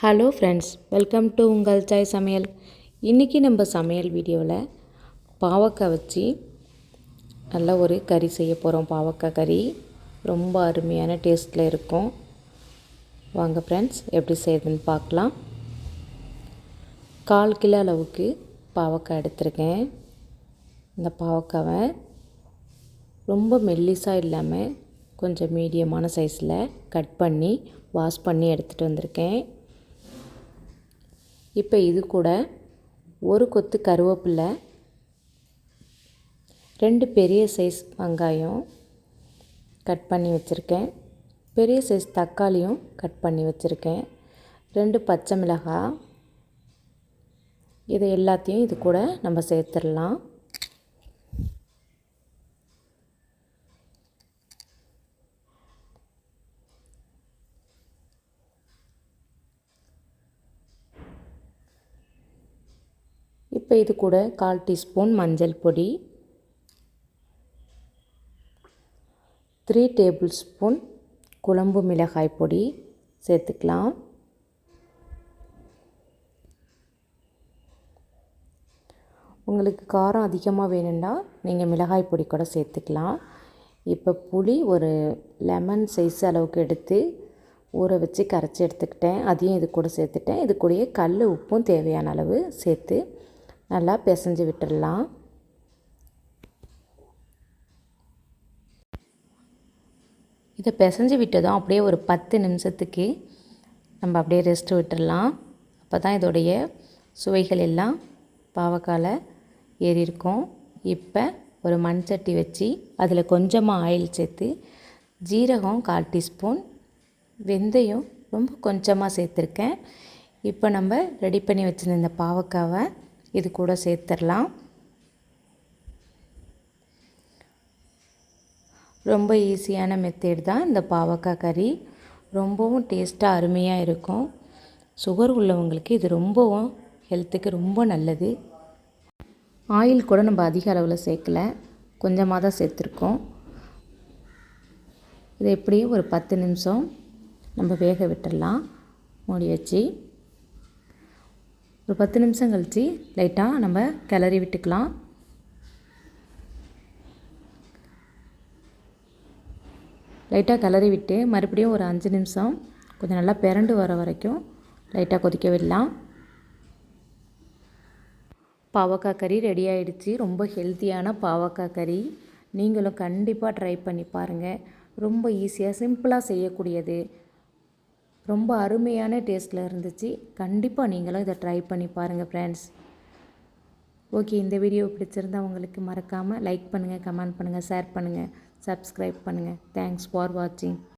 Hello friends welcome to உங்கள் சாய் சமையல். இன்றைக்கி நம்ம சமையல் வீடியோவில் பாவக்காய் வச்சு நல்ல ஒரு கறி செய்ய போகிறோம் பாவக்காய் கறி ரொம்ப அருமையான டேஸ்ட்டில் இருக்கும். வாங்க ஃப்ரெண்ட்ஸ் எப்படி செய்யுதுன்னு பார்க்கலாம். கால் கிலோ அளவுக்கு பாவக்காய் எடுத்திருக்கேன். இந்த பாவக்காவை ரொம்ப மெல்லிஸாக இல்லாமல் கொஞ்சம் மீடியமான சைஸில் கட் பண்ணி வாஷ் பண்ணி எடுத்துகிட்டு வந்திருக்கேன். இப்போ இது கூட ஒரு கொத்து கருவேப்பிலை ரெண்டு பெரிய சைஸ் வெங்காயம் கட் பண்ணி வச்சுருக்கேன். பெரிய சைஸ் தக்காளியும் கட் பண்ணி வச்சுருக்கேன். ரெண்டு பச்சை மிளகாய் இதை எல்லாத்தையும் இது கூட நம்ம சேர்த்துடலாம். இப்போ இது கூட கால் டீஸ்பூன் மஞ்சள் பொடி த்ரீ டேபிள் ஸ்பூன் குழம்பு மிளகாய் பொடி சேர்த்துக்கலாம். உங்களுக்கு காரம் அதிகமாக வேணும்னா நீங்கள் மிளகாய் பொடி கூட சேர்த்துக்கலாம். இப்போ புளி ஒரு லெமன் சைஸ் அளவுக்கு எடுத்து ஊற வச்சு கரைச்சி எடுத்துக்கிட்டேன். அதையும் இது கூட சேர்த்துட்டேன். இது கூடயே கல் உப்பும் தேவையான அளவு சேர்த்து நல்லா பிசைஞ்சு விட்டுடலாம் இதை பிசைஞ்சு விட்டதும் அப்படியே ஒரு பத்து நிமிஷத்துக்கு நம்ம அப்படியே ரெஸ்ட் விட்டுடலாம் அப்போ தான் இதோடைய சுவைகள் எல்லாம் பாவக்காயில் ஏறியிருக்கும் இப்போ ஒரு மண் சட்டி வச்சு அதில் கொஞ்சமாக ஆயில் சேர்த்து ஜீரகம் கால் டீஸ்பூன் வெந்தயம் ரொம்ப கொஞ்சமாக சேர்த்துருக்கேன். இப்போ நம்ம ரெடி பண்ணி வச்சுருந்த இந்த பாவக்காவை இது கூட சேர்த்துடலாம் ரொம்ப ஈஸியான மெத்தேட் தான் இந்த பாவக்காய் கறி. ரொம்பவும் டேஸ்ட்டாக அருமையாக இருக்கும். சுகர் உள்ளவங்களுக்கு இது ரொம்பவும் ஹெல்த்துக்கு ரொம்ப நல்லது. ஆயில் கூட நம்ம அதிக அளவில் சேர்க்கல. கொஞ்சமாக தான் சேர்த்துருக்கோம். இதை எப்படியும் ஒரு பத்து நிமிஷம் நம்ம வேக விட்டுடலாம் மூடி வச்சு ஒரு பத்து நிமிஷம் கழித்து லைட்டாக நம்ம கிளறி விட்டுக்கலாம். லைட்டாக கிளறி விட்டு மறுபடியும் ஒரு அஞ்சு நிமிஷம் கொஞ்சம் நல்லா பிறண்டு வர வரைக்கும் லைட்டாக கொதிக்க விடலாம். பாவக்காய் கறி ரெடி ஆகிடுச்சு ரொம்ப ஹெல்த்தியான பாவக்காய் கறி. நீங்களும் கண்டிப்பாக ட்ரை பண்ணி பாருங்கள் ரொம்ப ஈஸியாக சிம்பிளாக செய்யக்கூடியது. ரொம்ப அருமையான டேஸ்ட்டில் இருந்துச்சு. கண்டிப்பாக நீங்களும் இதை ட்ரை பண்ணி பாருங்கள் ஃப்ரெண்ட்ஸ் ஓகே இந்த வீடியோ பிடிச்சிருந்தா உங்களுக்கு மறக்காமல் லைக் பண்ணுங்கள் கமெண்ட் பண்ணுங்கள் ஷேர் பண்ணுங்கள் சப்ஸ்கிரைப் பண்ணுங்கள் தேங்க்ஸ் ஃபார் வாட்சிங்